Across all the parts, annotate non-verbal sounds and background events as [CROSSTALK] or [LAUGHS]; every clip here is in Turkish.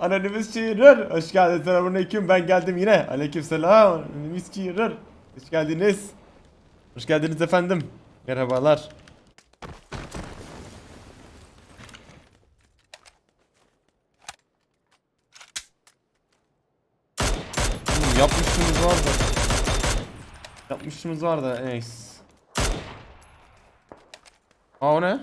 Anonimiz çığırır. Hoş geldin. Selamünaleyküm. Ben geldim yine. Aleykümselam. Anonimiz çığırır. Hoş geldiniz. Hoş geldiniz efendim. Merhabalar. Hmm, yapmışlığımız var da. Yapmışlığımız var da neyse. Aa o ne?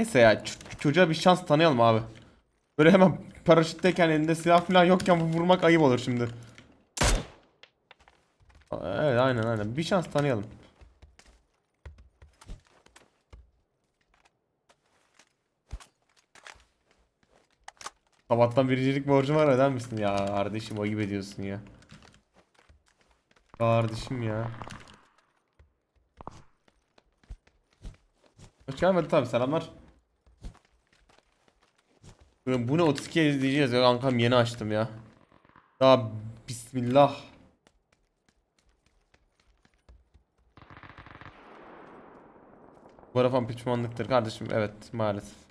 Neyse ya çocuğa bir şans tanıyalım abi. Böyle hemen paraşütteyken elinde silah falan yokken vurmak ayıp olur şimdi. Evet aynen aynen bir şans tanıyalım. Sabahtan biricilik borcum var öder misin ya kardeşim ayıp ediyorsun ya. Kardeşim ya. Hoş geldin tabi selamlar. Bu bu ne 32 izleyeceğiz ya kankam yeni açtım ya. Daha bismillah. Vodafone pişmanlıktır kardeşim evet maalesef.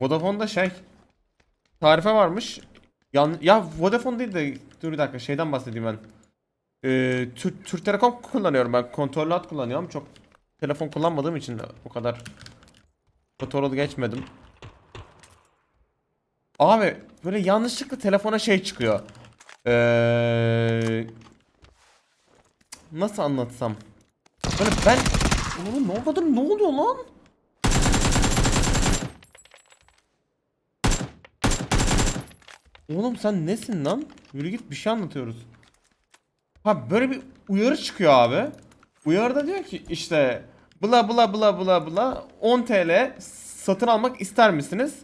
Vodafone'da şey tarife varmış. Yan, ya Vodafone değil de dur bir dakika şeyden bahsedeyim ben. Ee, Türk, Türk Telekom kullanıyorum ben. Kontrollü kullanıyorum. Çok telefon kullanmadığım için o kadar kontrolü geçmedim. Abi böyle yanlışlıkla telefona şey çıkıyor. Ee, nasıl anlatsam? Böyle ben Oğlum ne oldu ne oluyor lan? Oğlum sen nesin lan? Yürü git bir şey anlatıyoruz. Ha böyle bir uyarı çıkıyor abi. Uyarıda diyor ki işte bla bla bla bla bla 10 TL satın almak ister misiniz?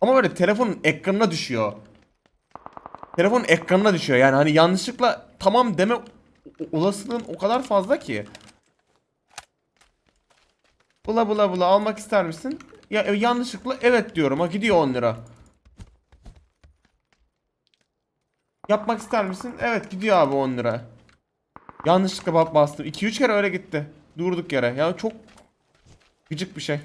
Ama böyle telefonun ekranına düşüyor. Telefonun ekranına düşüyor. Yani hani yanlışlıkla tamam deme olasılığın o kadar fazla ki. Bula bula bula almak ister misin? Ya e, yanlışlıkla evet diyorum. Ha gidiyor 10 lira. Yapmak ister misin? Evet gidiyor abi 10 lira. Yanlışlıkla bastım. 2-3 kere öyle gitti. Durduk yere. Ya çok gıcık bir şey.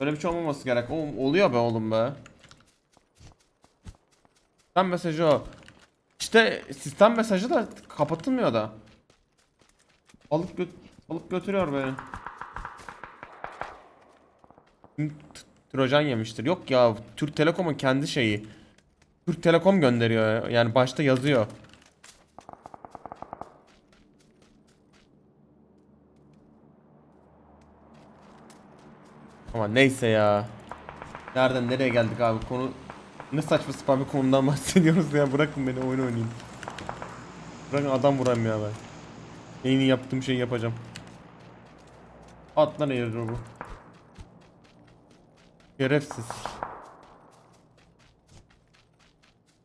Böyle bir şey olmaması gerek. Oğlum, oluyor be oğlum be. Sistem mesajı o. İşte sistem mesajı da kapatılmıyor da. Alıp gö alıp götürüyor beni. Trojan yemiştir. Yok ya Türk Telekom'un kendi şeyi. Türk Telekom gönderiyor yani başta yazıyor. Ama neyse ya. Nereden nereye geldik abi konu ne saçma sapan bir konudan [LAUGHS] bahsediyoruz ya bırakın beni oyun oynayayım. Bırakın adam vuram ya ben. En iyi yaptığım şeyi yapacağım. Atlan airdrop'u. bu. Şerefsiz.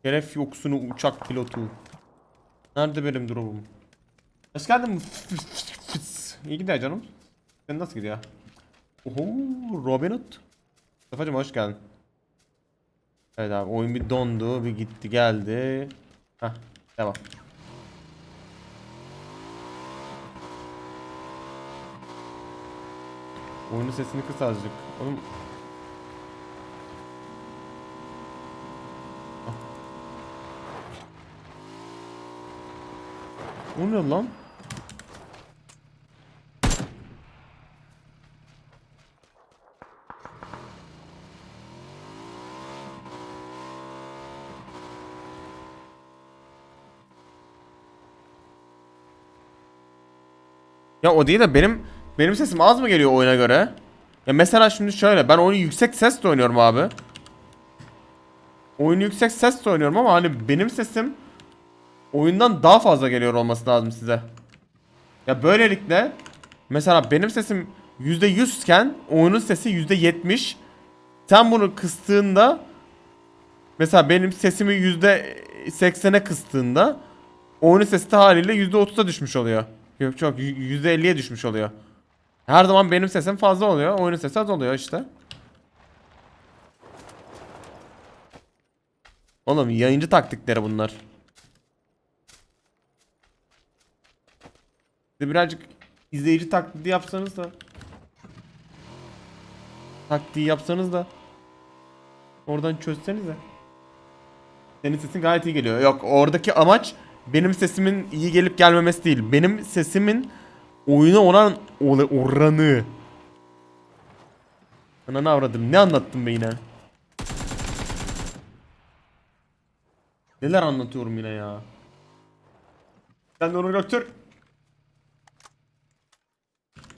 Şeref yoksunu uçak pilotu. Nerede benim drop'um? Hoş geldin. İyi gidiyor canım. Sen nasıl gidiyor? Oho, Robin Hood. Mustafa'cım hoş geldin. Evet abi oyun bir dondu, bir gitti geldi. Heh, devam. Oyunun sesini kıs azıcık. Oğlum O ne lan? Ya o değil de benim benim sesim az mı geliyor oyuna göre? Ya mesela şimdi şöyle ben oyunu yüksek sesle oynuyorum abi. Oyunu yüksek sesle oynuyorum ama hani benim sesim oyundan daha fazla geliyor olması lazım size. Ya böylelikle mesela benim sesim %100 iken oyunun sesi %70. Sen bunu kıstığında mesela benim sesimi %80'e kıstığında oyunun sesi de haliyle %30'a düşmüş oluyor. Yok çok y- %50'ye düşmüş oluyor. Her zaman benim sesim fazla oluyor. Oyunun sesi az oluyor işte. Oğlum yayıncı taktikleri bunlar. Birazcık izleyici taklidi yapsanız da. Taktiği yapsanız da. Oradan çözseniz de. Senin sesin gayet iyi geliyor. Yok oradaki amaç benim sesimin iyi gelip gelmemesi değil. Benim sesimin oyuna olan ola- oranı. Ananı avradım. Ne anlattım be yine? Neler anlatıyorum yine ya? Sen de onu götür.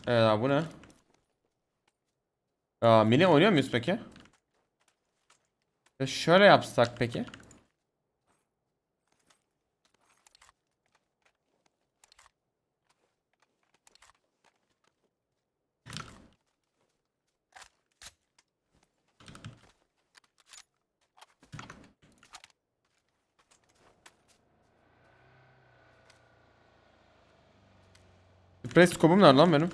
Evet abi bu ne? Aa, mini oynuyor muyuz peki? Ya şöyle yapsak peki? Sprey scope'um nerede lan benim?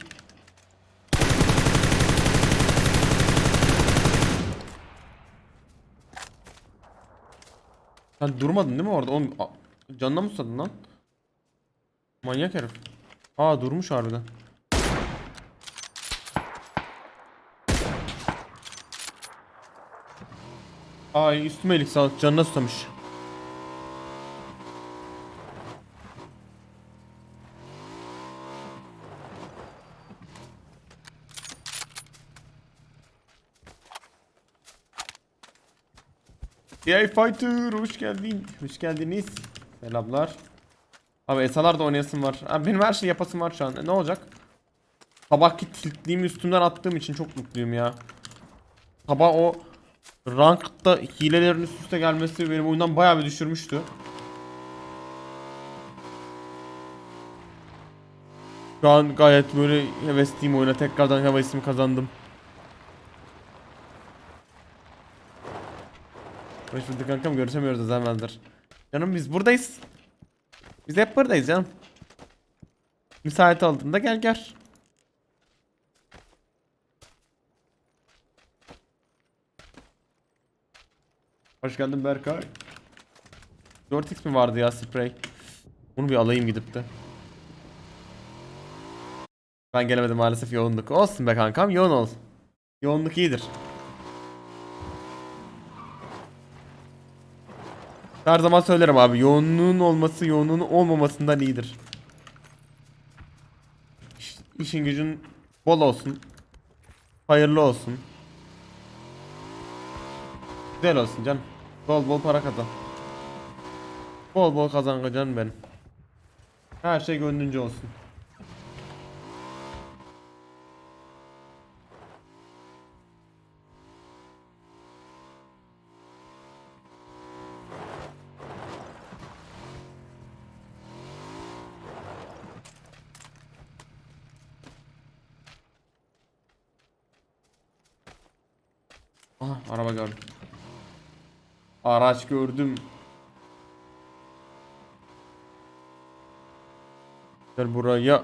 Sen durmadın değil mi orada? Oğlum canına mı susadın lan? Manyak herif. Aa durmuş harbiden. Ay üstüme iyilik sağlık canına susamış. AI Fighter hoş geldin. Hoş geldiniz. Selamlar. Abi Esalar da oynayasım var. Abi benim her şey yapasım var şu an. E, ne olacak? Sabahki tiltliğimi üstümden attığım için çok mutluyum ya. Sabah o rankta hilelerin üst üste gelmesi benim oyundan bayağı bir düşürmüştü. Şu an gayet böyle hevesliyim oyuna. Tekrardan hevesimi kazandım. Hoş bulduk kankam görüşemiyoruz zamandır. Canım biz buradayız. Biz hep buradayız canım. Müsait olduğunda gel gel. Hoş geldin Berkay. 4x mi vardı ya sprey? Bunu bir alayım gidip de. Ben gelemedim maalesef yoğunluk. Olsun be kankam yoğun ol. Yoğunluk iyidir. Her zaman söylerim abi yoğunluğun olması yoğunluğun olmamasından iyidir. İş, işin gücün bol olsun. Hayırlı olsun. Güzel olsun canım. Bol bol para kazan. Bol bol kazan canım benim. Her şey gönlünce olsun. Araç gördüm. Gel buraya.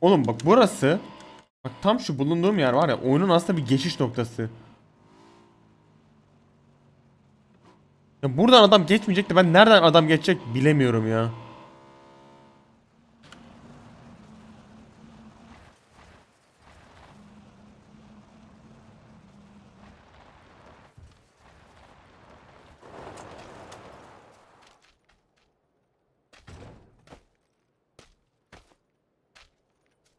Oğlum bak burası Bak tam şu bulunduğum yer var ya oyunun aslında bir geçiş noktası. Ya buradan adam geçmeyecek de ben nereden adam geçecek bilemiyorum ya.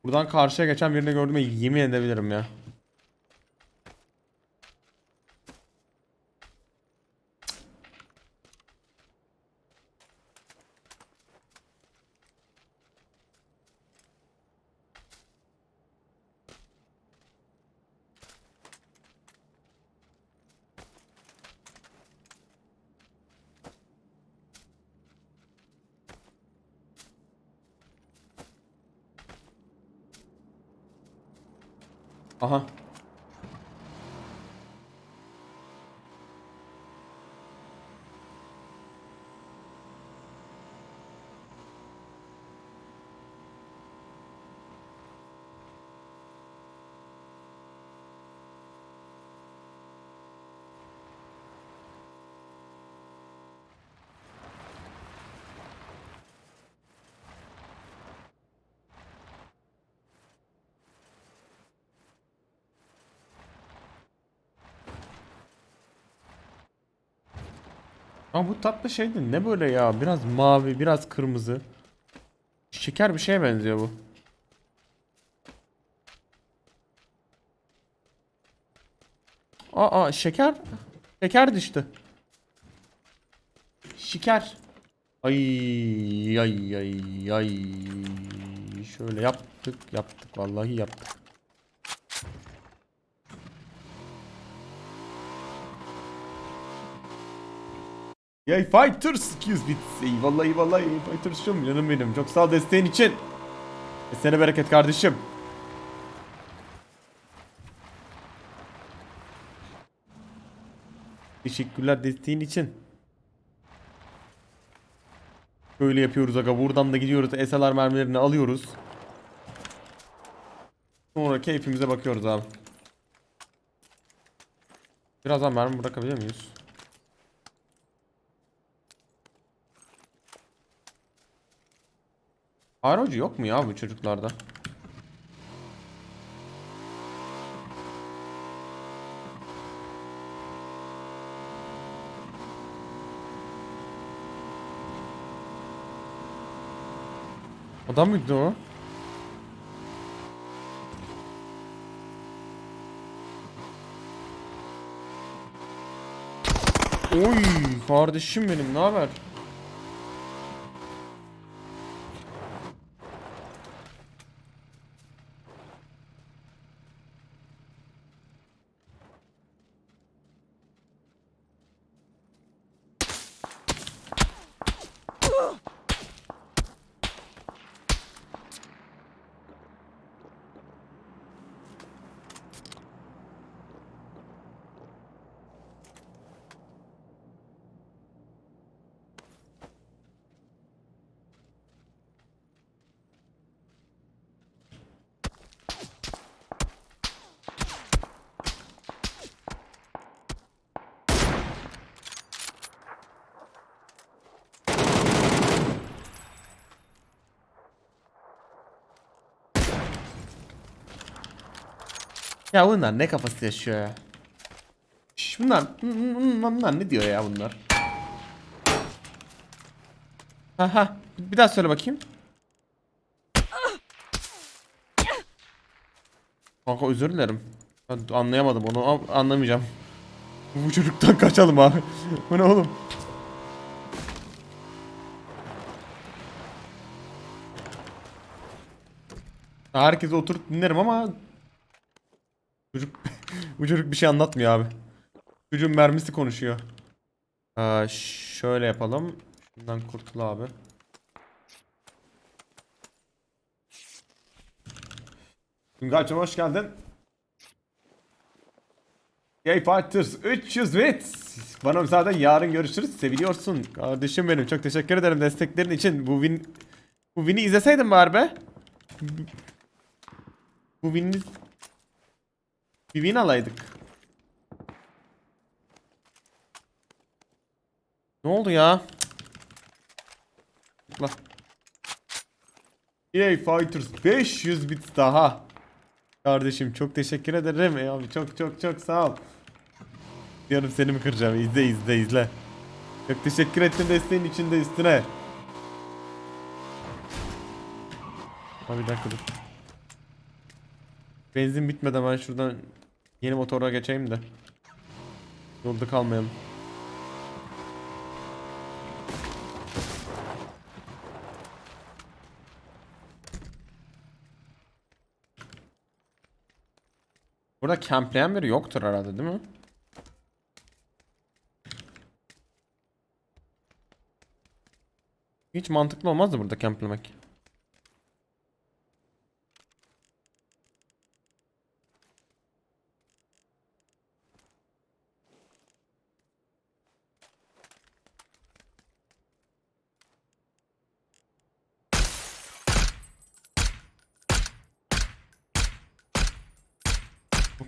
Buradan karşıya geçen birini gördüğüme yemin edebilirim ya. Aha. Ama bu tatlı şeydi ne böyle ya biraz mavi biraz kırmızı. Şeker bir şeye benziyor bu. Aa şeker. Şeker düştü. Şeker. Ay ay ay ay. Şöyle yaptık yaptık vallahi yaptık. Yay Fighters 200 bit. Eyvallah eyvallah Yay Fighters'cım canım benim. Çok sağ ol desteğin için. Kesene bereket kardeşim. Teşekkürler desteğin için. Böyle yapıyoruz aga. Buradan da gidiyoruz. SLR mermilerini alıyoruz. Sonra keyfimize bakıyoruz abi. Birazdan mermi bırakabilir miyiz? Aerocu yok mu ya bu çocuklarda? Adam mıydı o? Oy kardeşim benim ne haber? Ugh! Ya bunlar ne kafası yaşıyor ya? Şş, bunlar, bunlar, bunlar ne diyor ya bunlar? Aha, bir daha söyle bakayım. Kanka özür dilerim. Ben anlayamadım onu Am- anlamayacağım. Bu çocuktan [LAUGHS] kaçalım abi. Bu ne oğlum? Herkese oturup dinlerim ama Çocuk [LAUGHS] bu çocuk bir şey anlatmıyor abi. Çocuğun mermisi konuşuyor. Aa, şöyle yapalım. Şundan kurtul abi. Güngal'cım hoş geldin. Gay Fighters 300 bit. Bana müsaaden yarın görüşürüz. Seviliyorsun. Kardeşim benim. Çok teşekkür ederim desteklerin için. Bu win bu win'i izleseydin bari be. Bu win'i bir win alaydık. Ne oldu ya? Tıkla. EA Fighters 500 bit daha. Kardeşim çok teşekkür ederim. Ey abi çok çok çok sağ ol. Diyorum seni mi kıracağım? İzle izle izle. Çok teşekkür ettim desteğin içinde üstüne. Abi bir dakika dur. Benzin bitmeden ben şuradan yeni motora geçeyim de. Yolda kalmayalım. Burada campleyen biri yoktur herhalde değil mi? Hiç mantıklı olmazdı burada camplemek.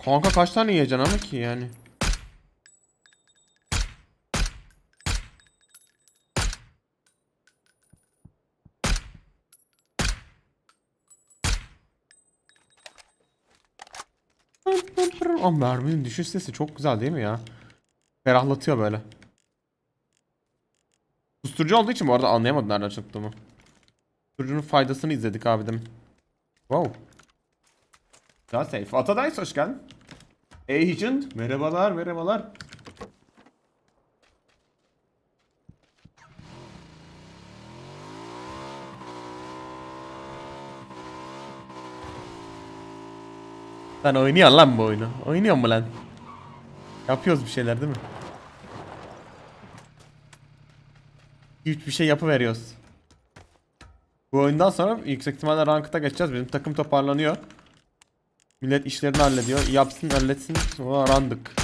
Kanka kaç tane yiyeceksin ama ki yani. Ama merminin düşüş sesi çok güzel değil mi ya? Ferahlatıyor böyle. Susturucu olduğu için bu arada anlayamadım nereden çıktığımı. Susturucunun faydasını izledik abi demin. Wow. Daha safe. Atadice hoş geldin. Agent. Merhabalar merhabalar. Sen oynuyorsun lan bu oyunu. Oynuyor mu lan? Yapıyoruz bir şeyler değil mi? Hiçbir şey yapıveriyoruz. Bu oyundan sonra yüksek ihtimalle rankta geçeceğiz. Bizim takım toparlanıyor. Millet işlerini hallediyor. Yapsın halletsin. Sonra randık.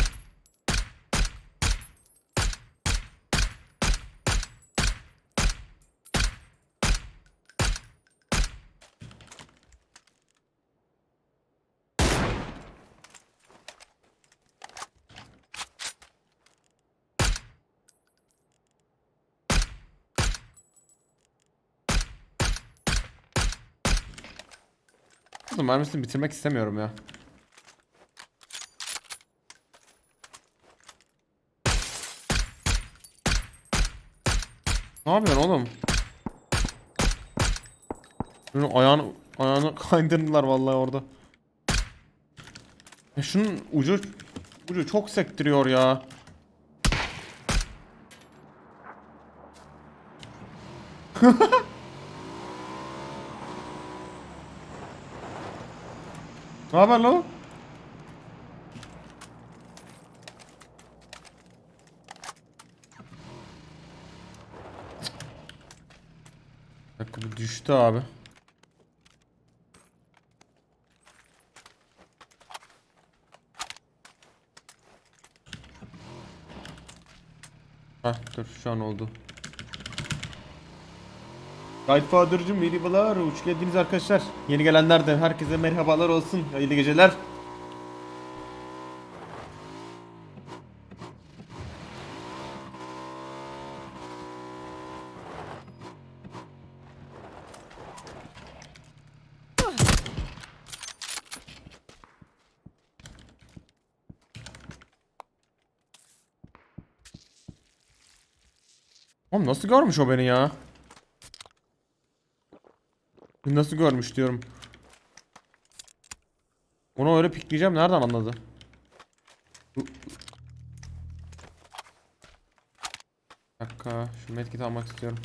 Kızım mermisini bitirmek istemiyorum ya. Ne yapıyorsun oğlum? Şunun ayağını, ayağını [LAUGHS] kaydırdılar vallahi orada. Ya şunun ucu ucu çok sektiriyor ya. [LAUGHS] Ne haber? Bir dakika bu düştü abi. Heh dur şu an oldu. Godfather'cım merhabalar, hoş geldiniz arkadaşlar. Yeni gelenler de herkese merhabalar olsun. Hayırlı geceler. Oğlum nasıl görmüş o beni ya? Nasıl görmüş diyorum. Onu öyle pikleyeceğim nereden anladı? Bir dakika şu medkit almak istiyorum.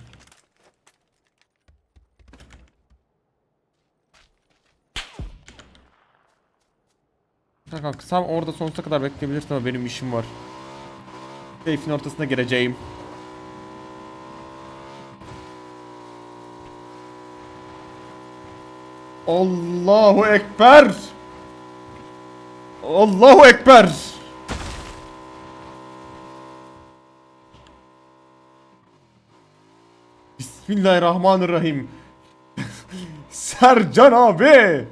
Dakika sen orada sonsuza kadar bekleyebilirsin ama benim işim var. Keyfin ortasına gireceğim. Allahu Ekber. Allahu Ekber. Bismillahirrahmanirrahim. [LAUGHS] Sercan abi.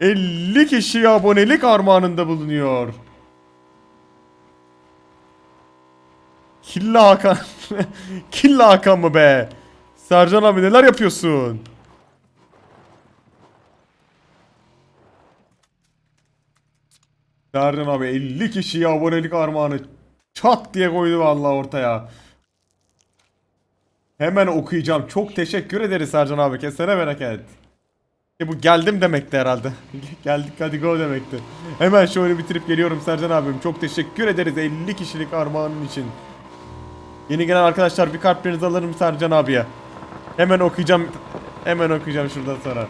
50 kişi abonelik armağanında bulunuyor. Killa Hakan. [LAUGHS] Killa Hakan mı be? Sercan abi neler yapıyorsun? Sercan abi 50 kişiye abonelik armağanı çat diye koydu vallahi ortaya. Hemen okuyacağım. Çok teşekkür ederiz Sercan abi. Kesene bereket. E bu geldim demekti herhalde. [LAUGHS] Geldik hadi go demekti. Hemen oyunu bitirip geliyorum Sercan abim. Çok teşekkür ederiz 50 kişilik armağanın için. Yeni gelen arkadaşlar bir kalplerinizi alırım Sercan abiye. Hemen okuyacağım. Hemen okuyacağım şuradan sonra.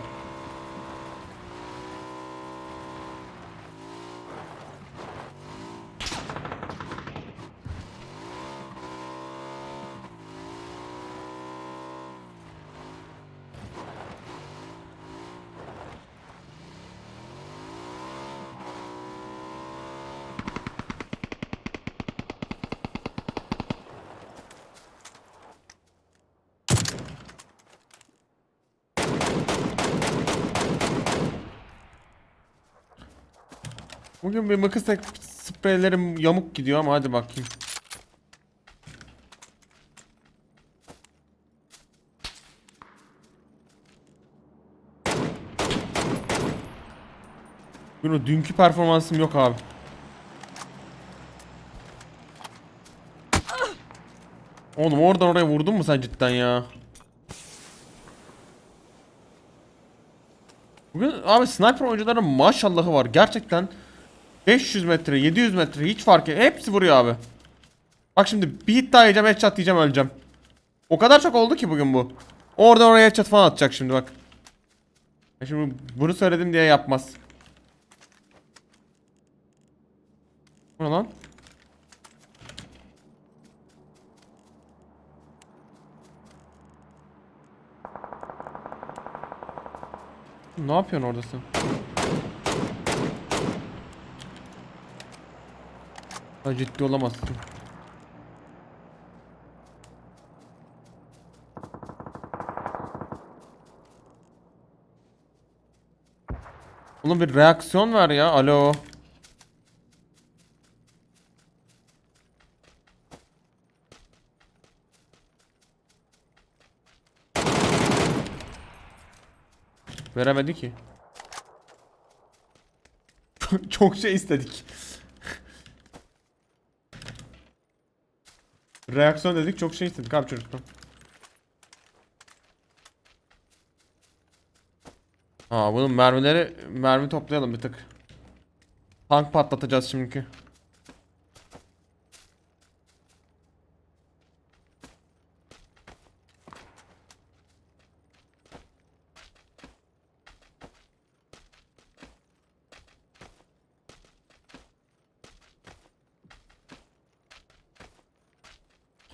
Bugün bir tek spreylerim yamuk gidiyor ama hadi bakayım. Bugün o dünkü performansım yok abi. Oğlum oradan oraya vurdun mu sen cidden ya? Bugün abi sniper oyuncuların maşallahı var. Gerçekten 500 metre, 700 metre hiç fark et. Hepsi vuruyor abi. Bak şimdi bir hit daha yiyeceğim, headshot diyeceğim öleceğim. O kadar çok oldu ki bugün bu. Oradan oraya headshot falan atacak şimdi bak. Şimdi bunu söyledim diye yapmaz. Bu ne lan? Ne yapıyorsun orada sen? Ha, ciddi olamazsın. Oğlum bir reaksiyon ver ya. Alo. Veremedi ki. [LAUGHS] Çok şey istedik. Reaksiyon dedik çok şey istedik abi çocuktan. Aa bunun mermileri mermi toplayalım bir tık. Tank patlatacağız şimdiki.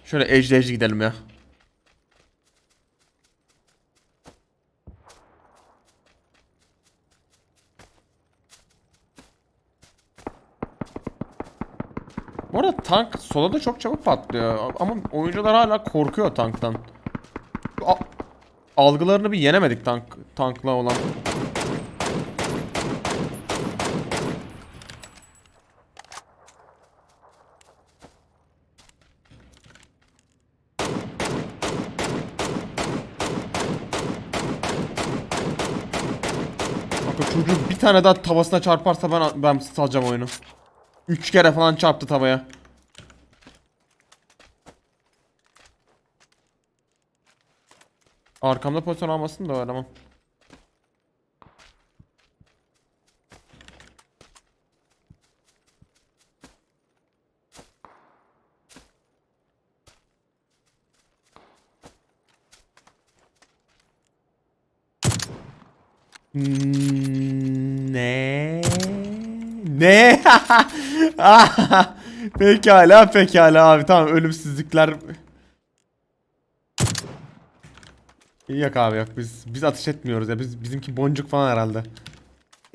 Şöyle ejdi ejdi gidelim ya. Bu arada tank sola da çok çabuk patlıyor ama oyuncular hala korkuyor tanktan. A- algılarını bir yenemedik tank tankla olan. Bak o çocuğu bir tane daha tavasına çarparsa ben ben salacağım oyunu. Üç kere falan çarptı tavaya. Arkamda pozisyon almasın da o eleman. Hmm, Ne? Ne? Ah, [LAUGHS] pekala pekala abi tamam ölümsüzlükler Yok abi yok biz biz atış etmiyoruz ya biz bizimki boncuk falan herhalde.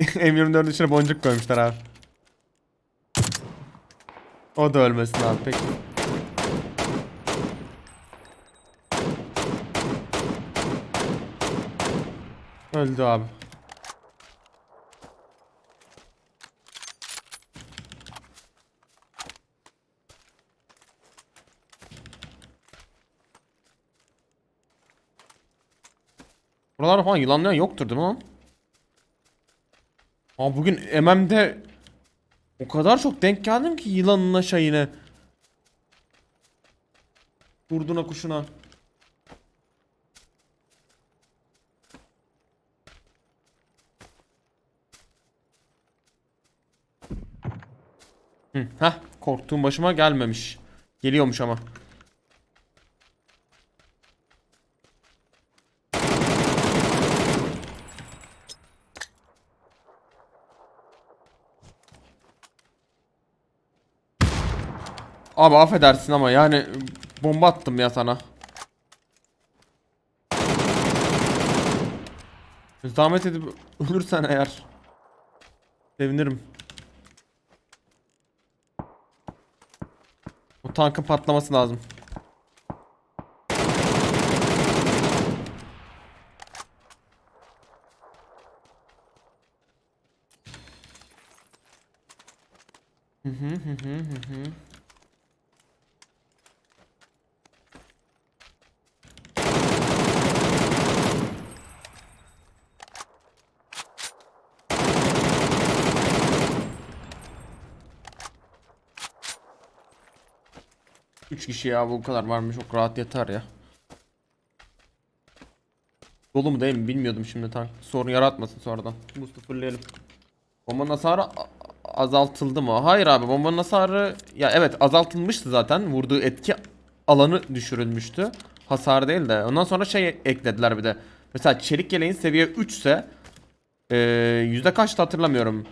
[LAUGHS] M24'ün içine boncuk koymuşlar abi. O da ölmesin abi peki. Öldü abi. Buralarda falan yılanlayan yoktur değil mi lan? Aa bugün MM'de o kadar çok denk geldim ki yılanına şeyine. Kurduna kuşuna. Hı, heh, korktuğum başıma gelmemiş. Geliyormuş ama. Abi affedersin ama yani bomba attım ya sana. Zahmet edip [LAUGHS] ölürsen eğer sevinirim. O tankın patlaması lazım. Kişi ya bu kadar varmış çok rahat yeter ya. Dolu mu değil mi bilmiyordum şimdi tank. Sorun yaratmasın sonradan. Bu sıfırlayalım. Bombanın hasarı azaltıldı mı? Hayır abi bombanın hasarı ya evet azaltılmıştı zaten. Vurduğu etki alanı düşürülmüştü. Hasar değil de. Ondan sonra şey eklediler bir de. Mesela çelik yeleğin seviye 3 ise eee, yüzde kaçtı hatırlamıyorum.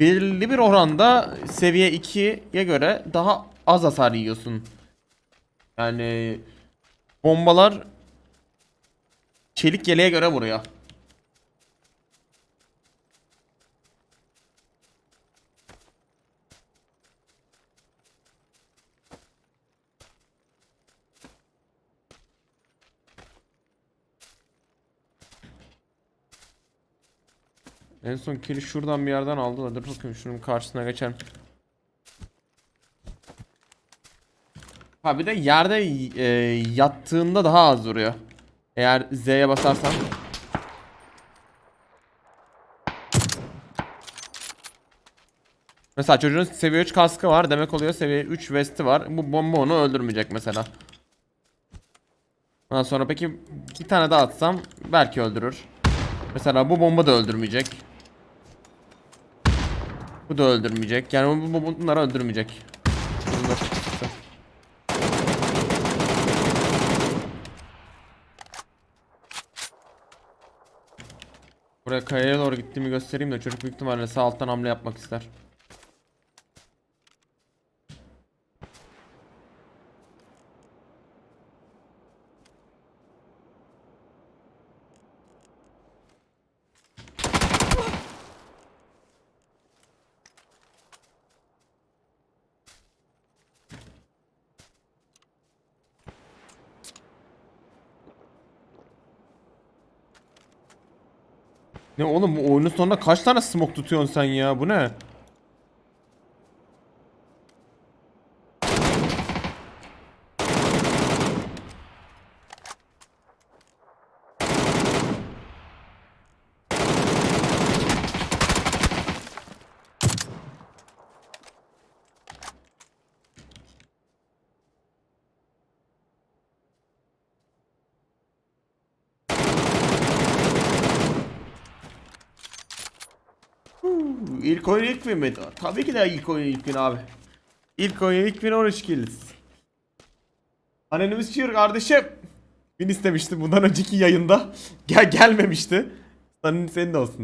Belirli bir oranda seviye 2'ye göre daha az hasar yiyorsun. Yani bombalar çelik yeleğe göre vuruyor. En son kili şuradan bir yerden aldı da dur bakayım şunun karşısına geçelim. Ha bir de yerde e, yattığında daha az vuruyor. Eğer Z'ye basarsan. Mesela çocuğun seviye 3 kaskı var. Demek oluyor seviye 3 vesti var. Bu bomba onu öldürmeyecek mesela. Ondan sonra peki bir tane daha atsam belki öldürür. Mesela bu bomba da öldürmeyecek. Bu da öldürmeyecek. Yani bu, bu bunları öldürmeyecek. Bunlar. Buraya kayaya doğru gittiğimi göstereyim de çocuk büyük ihtimalle sağ alttan hamle yapmak ister. Ne oğlum bu oyunun sonunda kaç tane smoke tutuyorsun sen ya? Bu ne? İlk mi? Tabii ki de ilk oyun ilk win abi. İlk oyun ilk win 13 kills. Annemiz çığır kardeşim. Win istemişti bundan önceki yayında. [LAUGHS] Gel gelmemişti. Senin, senin de olsun.